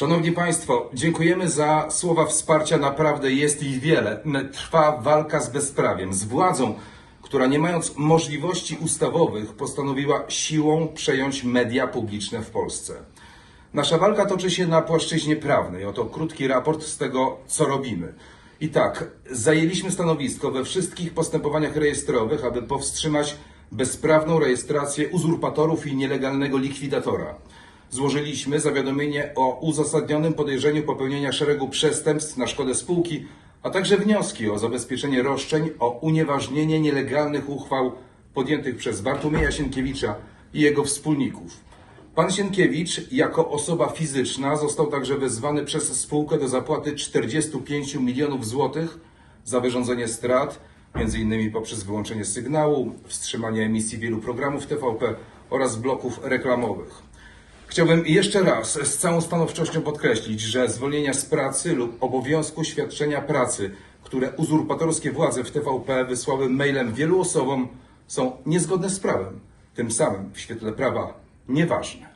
Szanowni Państwo, dziękujemy za słowa wsparcia. Naprawdę jest ich wiele. Trwa walka z bezprawiem, z władzą, która nie mając możliwości ustawowych postanowiła siłą przejąć media publiczne w Polsce. Nasza walka toczy się na płaszczyźnie prawnej. Oto krótki raport z tego, co robimy. I tak, zajęliśmy stanowisko we wszystkich postępowaniach rejestrowych, aby powstrzymać bezprawną rejestrację uzurpatorów i nielegalnego likwidatora. Złożyliśmy zawiadomienie o uzasadnionym podejrzeniu popełnienia szeregu przestępstw na szkodę spółki, a także wnioski o zabezpieczenie roszczeń o unieważnienie nielegalnych uchwał podjętych przez Bartłomieja Sienkiewicza i jego wspólników. Pan Sienkiewicz jako osoba fizyczna został także wezwany przez spółkę do zapłaty 45 milionów złotych za wyrządzenie strat, m.in. poprzez wyłączenie sygnału, wstrzymanie emisji wielu programów TVP oraz bloków reklamowych. Chciałbym jeszcze raz z całą stanowczością podkreślić, że zwolnienia z pracy lub obowiązku świadczenia pracy, które uzurpatorskie władze w TVP wysłały mailem wielu osobom, są niezgodne z prawem, tym samym w świetle prawa nieważne.